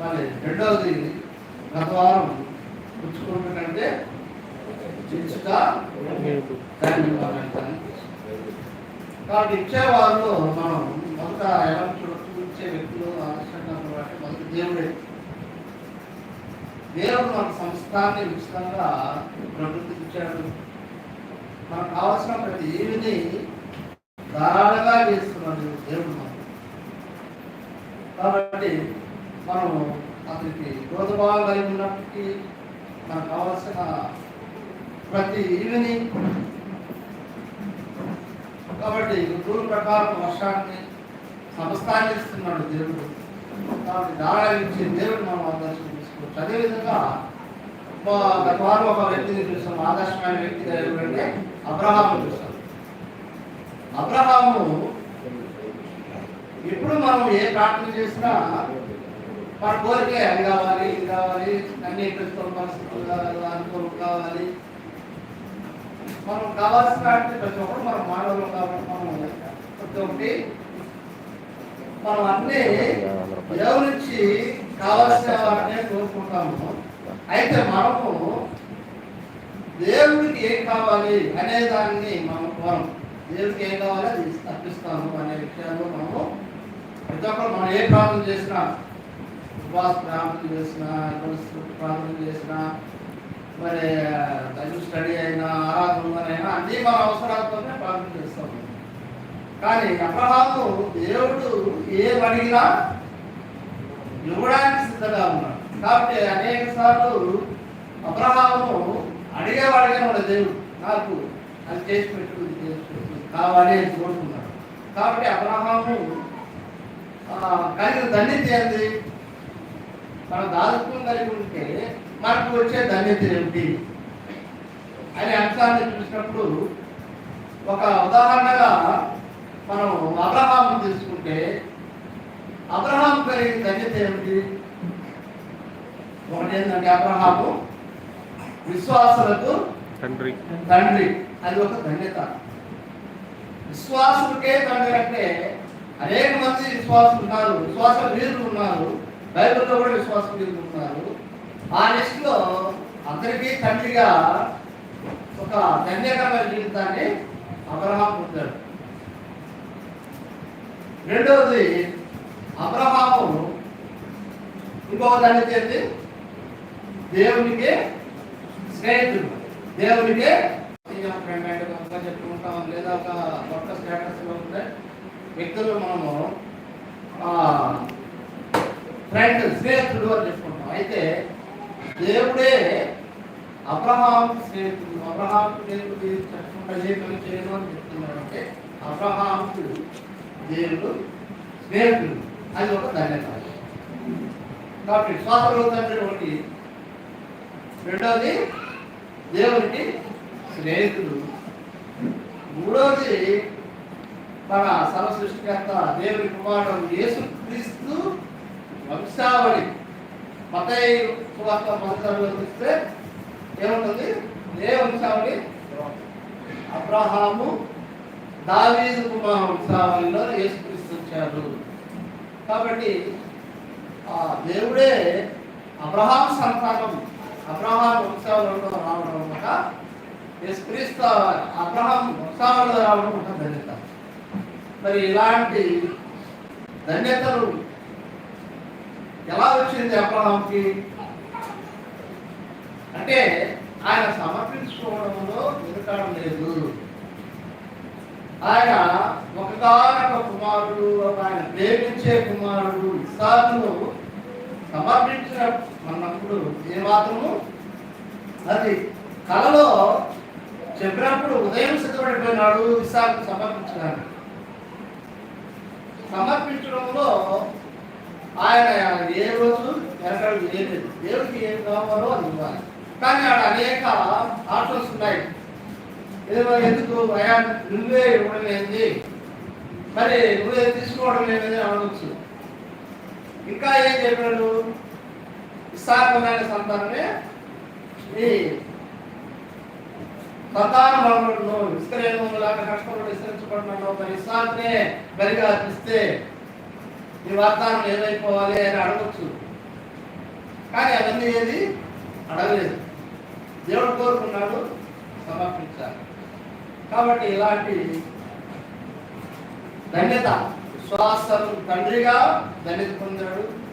మరి రెండవది గత వారం పుచ్చుకోవడం కంటే చిచ్చుక ధన్యవాదాలు. కాబట్టి ఇచ్చే వాళ్ళు మనం మొదట ఎలా చూడొచ్చు వ్యక్తులు ఆదర్శంగా ఉన్నవాటి మొదటి దేవుడే. దేవుడు మన సంస్థాన్ని ఉచితంగా ప్రభుత్వం ఇచ్చాడు మనకు కావాల్సిన ప్రతి ఏమిని ధారాళంగా చేస్తున్నాడు దేవుడు మనకు. కాబట్టి మనం అతనికి క్రోధభావం కలిగి ఉన్నప్పటికీ మనకు కావాల్సిన ప్రతి ఈవినింగ్ కాబట్టి రూల్ ప్రకారం వర్షాన్ని సమస్తాన్ని ఇస్తున్నాడు దేవుడు. కాబట్టి దారాలించి దేవుడు మనం ఆదర్శం తీసుకోవచ్చు అదేవిధంగా మా వారు ఒక వ్యక్తిని చూసాం. ఆదర్శమైన వ్యక్తి ఎవరంటే అబ్రహాము చూసాం. అబ్రహాము ఇప్పుడు మనం ఏ ప్రార్థన చేసినా మన కోరిక అది కావాలి ఇది కావాలి అన్ని ప్రస్తుతం పరిస్థితులు కావాలి అనుకూలం కావాలి. మనం కావాల్సిన వాటిని ప్రతి ఒక్కరు మనం మానవులు కాబట్టి మనం ప్రతి ఒక్కటి మనం అన్ని దేవుడి నుంచి కావాల్సిన వాటినే కోరుకుంటాము. అయితే మనము దేవుడికి ఏం కావాలి అనే దాన్ని మనం కోరం. దేవుడికి ఏం కావాలో అది అర్పిస్తాము అనే విషయాల్లో మనము ప్రతి ఒక్కరు మనం ఏ ప్రార్థన చేసినా ఉపవాస ప్రార్థన చేసినా పరిస్థితి ప్రార్థన చేసినా మరి బైబిల్ స్టడీ అయినా ఆరాధనైనా అన్ని మన అవసరాలతోనే ప్రార్థన చేస్తాము కానీ అబ్రహాము దేవుడు ఏం అడిగినా ఇవ్వడానికి సిద్ధంగా ఉన్నాడు. కాబట్టి అనేక సార్లు అబ్రహాము అడిగేవాడిగా ఉన్నాడు దేవుడు. నాకు అది చేసి పెట్టుకుంది చేసి పెట్టు కావాలి అని కోరుకున్నాడు. కాబట్టి అబ్రహాము కలిగిన ధన్యత ఏంది? మన దాదాపు కలిగి ఉంటే మనకు వచ్చే ధన్యత ఏమిటి? అనే అంశాన్ని చూసినప్పుడు ఒక ఉదాహరణగా మనం అబ్రహాం తీసుకుంటే అబ్రహాం కలిగిన ధన్యత ఏమిటి? ఒకటి ఏంటంటే అబ్రహాము విశ్వాసులకు తండ్రి. తండ్రి. అది ఒక ధన్యత. విశ్వాసులకే తండ్రి అంటే అనేక మంది విశ్వాసులు ఉన్నారు. విశ్వాస వీరులు ఉన్నారు. బైబిల్లో కూడా విశ్వాసం జరుగుతున్నారు ఆ లిస్టులో అందరికీ తండ్రిగా ఒక ధన్యకరమైన జీవితాన్ని అబ్రహాం పొందాడు రెండవది అబ్రహాము ఇంకొక దాన్ని చేసి దేవునికి స్నేహితుడు. దేవునికి ఫ్రెండ్ అంటే ఒక చెప్పుకుంటాం లేదా ఒక కొత్త స్టేటస్లో ఉంటే వ్యక్తులు మనము ఫ్రెండ్ స్నేహితుడు అని చెప్పుకుంటాం అయితే దేవుడే అబ్రహాం స్నేహితుడు అబ్రహాం స్నేహితుడు తప్పకుండా ఏ పని చేయను అని చెప్తున్నాడు అంటే అబ్రహాంకు దేవుడు స్నేహితుడు. అది ఒక ధన్యత కాబట్టి విశ్వాసంలో తండ్రి ఒకటి. రెండవది దేవునికి స్నేహితుడు. మూడవది మన సర్వసృష్టికర్త దేవుని కుమారుడు యేసు క్రీస్తు వంశావళి మతయ సువార్త మొదటిలో చూస్తే ఏముంటుంది? ఏ వంశావళి అబ్రహాము దావీదు కుమార్ వంశావళిలో యేసుక్రీస్తు వచ్చారు కాబట్టి ఆ దేవుడే అబ్రహాం సంతానం అబ్రహాం వంశావళిలో రావడం ఒక యేసుక్రీస్తు అబ్రహాం వంశావళిలో రావడం ఒక ధన్యత. మరి ఇలాంటి ధన్యతలు ఎలా వచ్చింది అబ్రహాంకి అంటే ఆయన సమర్పించుకోవడంలో వెనుకడం లేదు. ఆయన ఒకగానొక కుమారుడు ఒక ఆయన ప్రేమించే కుమారుడు ఇసాకును సమర్పించిన అన్నప్పుడు ఏమాత్రము? అది కలలో చెప్పినప్పుడు ఉదయం సిద్ధపడిపోయినాడు ఇసాకు సమర్పించడానికి. సమర్పించడంలో ఆయన ఏ రోజు వెనకడు లేదు. దేవుడికి ఏం కావాలో అది ఇవ్వాలి. కానీ ఆడ అనేక ఆటోస్ ఉన్నాయి. ఏదో ఎందుకు? అయా నువ్వే ఇవ్వడం ఏంది మరి నువ్వే తీసుకోవడం లేదని అనవచ్చు ఇంకా ఏం చెప్పాడు? విశాఖమైన సంతానమే ఈ సంతాన మరణంలో విస్తరేణులాగా కష్టపడి విస్తరించబడినాడు మరి ఇస్సాకునే బరిగా ఇస్తే నీ వాగ్దానం ఏమైపోవాలి అని అడగచ్చు. కానీ అవన్నీ ఏది? అడగలేదు. దేవుడు కోరుకున్నాడు సమర్పించాలి. కాబట్టి ఇలాంటి ధన్యత విశ్వాసం తండ్రిగా ధన్యత పొందాడు.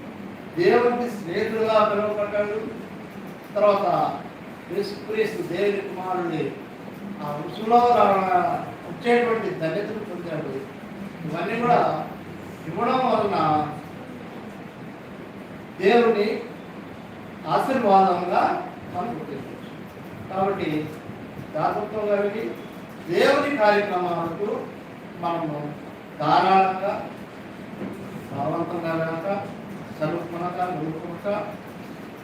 దేవుడిని స్నేహితుడుగా పిలువబడ్డాడు. తర్వాత క్రీస్తు దేవుని కుమారుడి ఆ వృషులో వచ్చేటువంటి ధన్యతను పొందాడు. ఇవన్నీ కూడా ఇవ్వడం వలన దేవుని ఆశీర్వాదంగా మనం గుర్తించవచ్చు. కాబట్టి దాతృత్వం కలిగి దేవుని కార్యక్రమాలకు మనము ధారాళంగా బలవంతంగా కనుక చదువుకునక నిలుపుకునక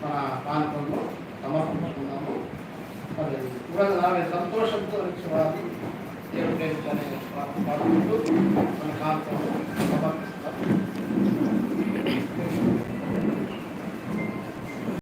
మన ప్రాంతంలో సమర్పించుకున్నాము. మరి కూడా అలాగే సంతోషంతో వచ్చేవారి దేవుడు అనే పాడుకుంటూ మన కానుకలను సమర్పిస్తున్నాము